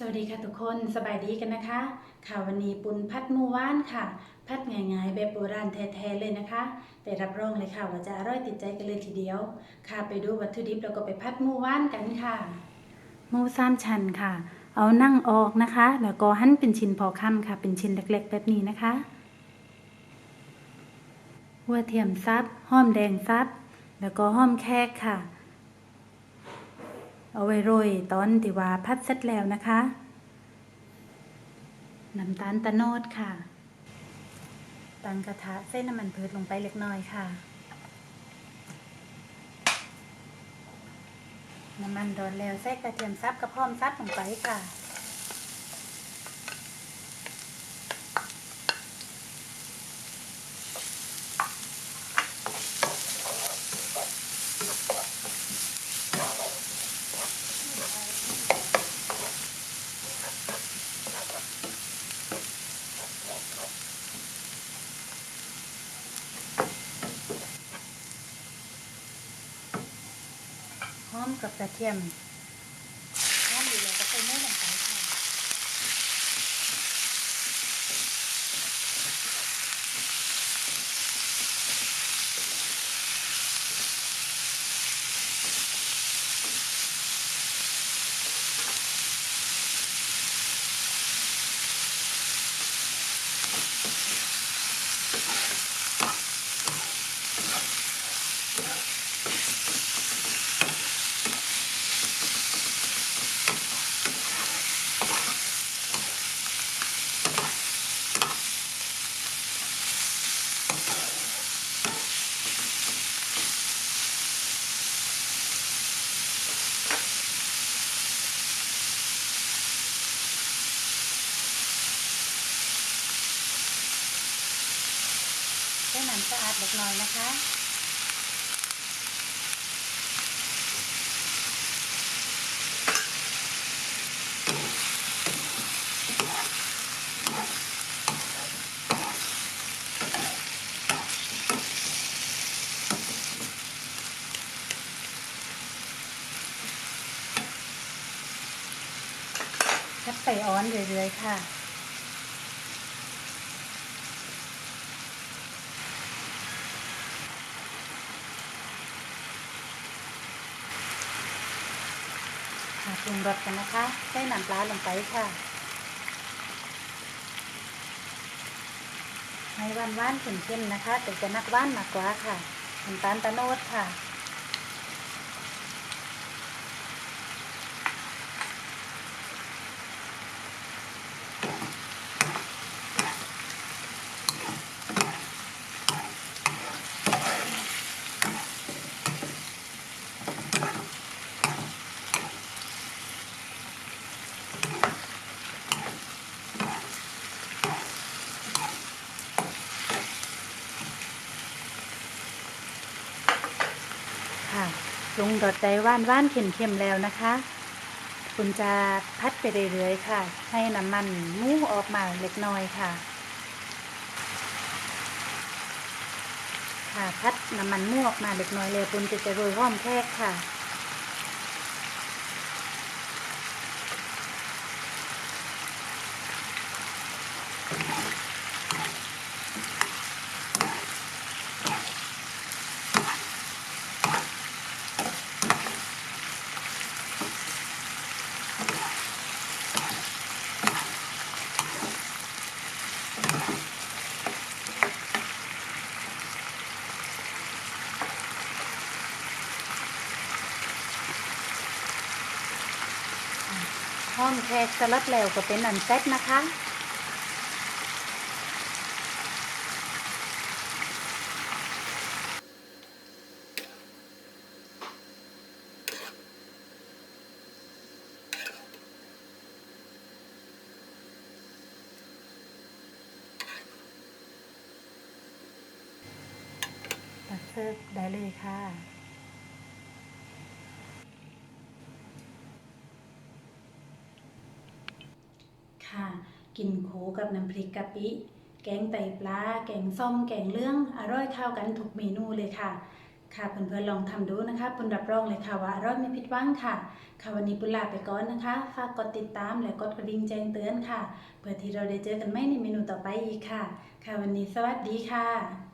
สวัสดีค่ะทุกคนสบายดีกันนะคะ ค่ะวันนี้ปุนพัดมูว่านค่ะ พัดง่ายๆแบบโบราณแท้ๆเลยนะคะ แต่รับรองเลยค่ะว่าจะอร่อยติดใจกันเลยทีเดียว ค่ะไปดูวัตถุดิบแล้วก็ไปพัดมูว่านกันค่ะมูสามชั้นค่ะ เอานั่งออกนะคะ แล้วก็หั่นเป็นชิ้นพอค่ำค่ะ เป็นชิ้นเล็กๆ แบบนี้นะคะหัวเทียมซับหอมแดงซับแล้วก็หอมแขกค่ะ เอาไว้โรยตอนที่ว่าพัดเสร็จแล้วนะคะน้ำตาลตะโนดค่ะ ตั้งกระทะใส่น้ำมันพืชลงไปเล็กน้อยค่ะ น้ำมันร้อนแล้วใส่กระเทียมซับกระพร้อมซับลงไปค่ะ กับกระเทียมหอมอยู่แล้วก็ใส่เนื้อลงไปค่ะ ใส่น้ำสะอาดเล็กน้อยนะคะคัดไปอ้อนเรื่อยๆค่ะ ปรุงรสกันนะคะ ใส่น้ำปลาลงไปค่ะ ให้หวานวานๆเค็มๆนะคะ แต่จะนักหวานมากกว่าค่ะน้ำตาลตะโนดค่ะ ลุงดอดใจว่านว่านๆเค็มแล้วนะคะ คุณจะพัดไปเรื่อยๆค่ะ ให้น้ำมันมูออกมาเล็กน้อยค่ะ ค่ะพัดน้ำมันมูออกมาเล็กน้อยเลยคุณจะจะโรยหอมแทกค่ะ ห้อมแทกสลัดแล้วก็เป็นอันเซ็ตนะคะตักเสิร์ฟได้เลยค่ะ ค่ะ กินโขกับน้ำพริกกะปิ แกงไตปลา แกงส้ม แกงเลื่อง อร่อยเข้ากันทุกเมนูเลยค่ะ ค่ะเพื่อนๆลองทำดูนะคะปุณรับรองเลยค่ะว่าอร่อยไม่ผิดหวังค่ะ ค่ะวันนี้ปุณลาไปก่อนนะคะ ฝากกดติดตามและกดกระดิ่งแจ้งเตือนค่ะ เพื่อที่เราได้เจอกันใหม่ในเมนูต่อไปอีกค่ะ ค่ะวันนี้สวัสดีค่ะ